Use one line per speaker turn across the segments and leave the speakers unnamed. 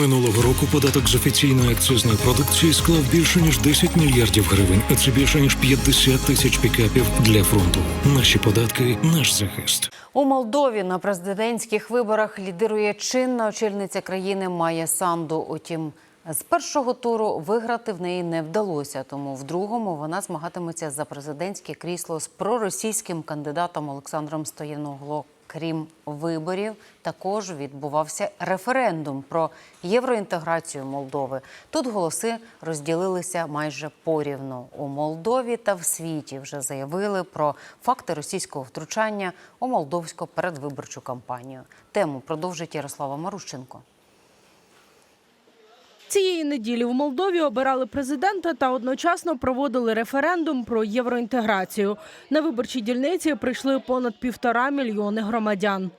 Минулого року податок з офіційної акцизної продукції склав більше ніж 10 мільярдів гривень, а це більше ніж 50 тисяч пікапів для фронту. Наші податки, наш захист.
У Молдові на президентських виборах лідирує чинна очільниця країни Майя Санду. Утім, з першого туру виграти в неї не вдалося. Тому в другому вона змагатиметься за президентське крісло з проросійським кандидатом Олександром Стояногло. Крім виборів, також відбувався референдум про євроінтеграцію Молдови. Тут голоси розділилися майже порівну. У Молдові та в світі вже заявили про факти російського втручання у молдовську передвиборчу кампанію. Тему продовжить Ярослава Марущенко.
Цієї неділі в Молдові обирали президента та одночасно проводили референдум про євроінтеграцію. На виборчій дільниці прийшли понад півтора мільйони громадян.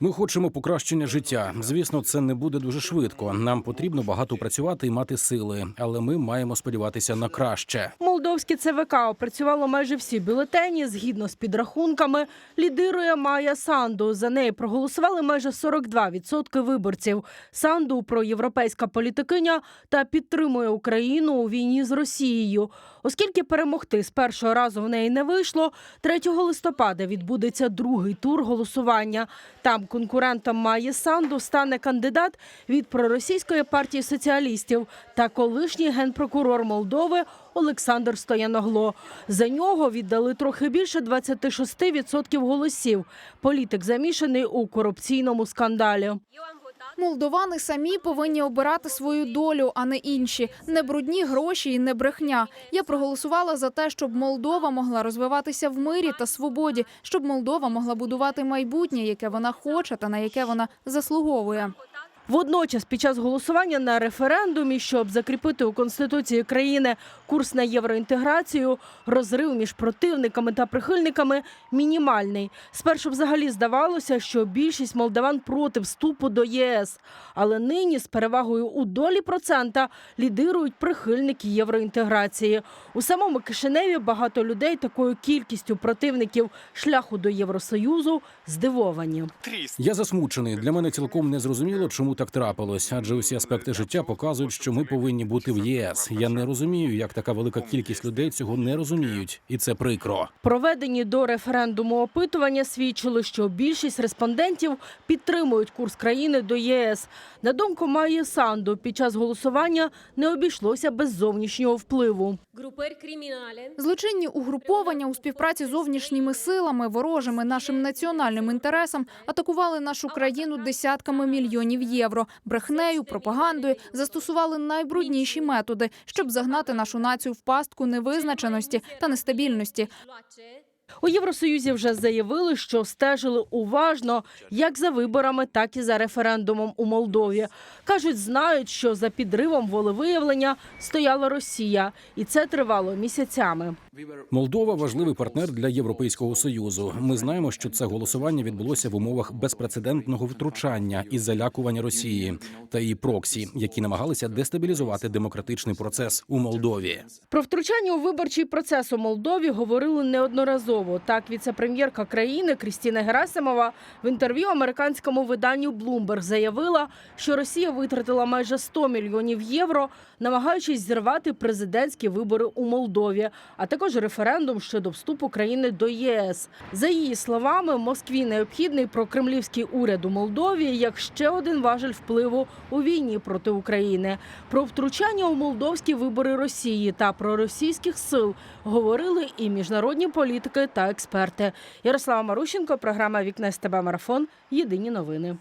Ми хочемо покращення життя. Звісно, це не буде дуже швидко. Нам потрібно багато працювати і мати сили, але ми маємо сподіватися на краще.
Молдовське ЦВК опрацювало майже всі бюлетені. Згідно з підрахунками, лідирує Майя Санду. За неї проголосували майже 42% виборців. Санду проєвропейська політикиня та підтримує Україну у війні з Росією. Оскільки перемогти з першого разу в неї не вийшло, 3 листопада відбудеться другий тур голосування. Там конкурентом Майї Санду стане кандидат від проросійської партії соціалістів та колишній генпрокурор Молдови Олександр Стояногло. За нього віддали трохи більше 26% голосів. Політик замішаний у корупційному скандалі.
Молдовани самі повинні обирати свою долю, а не інші. Не брудні гроші і не брехня. Я проголосувала за те, щоб Молдова могла розвиватися в мирі та свободі, щоб Молдова могла будувати майбутнє, яке вона хоче та на яке вона заслуговує.
Водночас, під час голосування на референдумі, щоб закріпити у конституції країни курс на євроінтеграцію, розрив між противниками та прихильниками мінімальний. Спершу взагалі здавалося, що більшість молдаван проти вступу до ЄС, але нині з перевагою у долі процента лідирують прихильники євроінтеграції. У самому Кишиневі багато людей такою кількістю противників шляху до Євросоюзу здивовані.
Я засмучений. Для мене цілком не зрозуміло, чому так трапилось, адже усі аспекти життя показують, що ми повинні бути в ЄС. Я не розумію, як така велика кількість людей цього не розуміють, і це прикро.
Проведені до референдуму опитування свідчили, що більшість респондентів підтримують курс країни до ЄС. На думку Майї Санду, під час голосування не обійшлося без зовнішнього впливу.
Злочинні угруповання у співпраці з зовнішніми силами, ворожими нашим національним інтересам, атакували нашу країну десятками мільйонів євро. Брехнею, пропагандою застосували найбрудніші методи, щоб загнати нашу націю в пастку невизначеності та нестабільності.
У Євросоюзі вже заявили, що стежили уважно як за виборами, так і за референдумом у Молдові. Кажуть, знають, що за підривом волевиявлення стояла Росія, і це тривало місяцями.
Молдова важливий партнер для Європейського союзу. Ми знаємо, що це голосування відбулося в умовах безпрецедентного втручання і залякування Росії та її проксі, які намагалися дестабілізувати демократичний процес у Молдові.
Про втручання у виборчий процес у Молдові говорили неодноразово. Так, віце-прем'єрка країни Крістіна Герасимова в інтерв'ю американському виданню Bloomberg заявила, що Росія витратила майже 100 мільйонів євро, намагаючись зірвати президентські вибори у Молдові, а також референдум щодо вступу країни до ЄС. За її словами, Москві необхідний прокремлівський уряд у Молдові як ще один важель впливу у війні проти України. Про втручання у молдовські вибори Росії та про російських сил говорили і міжнародні політики та експерти. Ярослава Марущенко, програма Вікне СТБ Марафон. Єдині новини.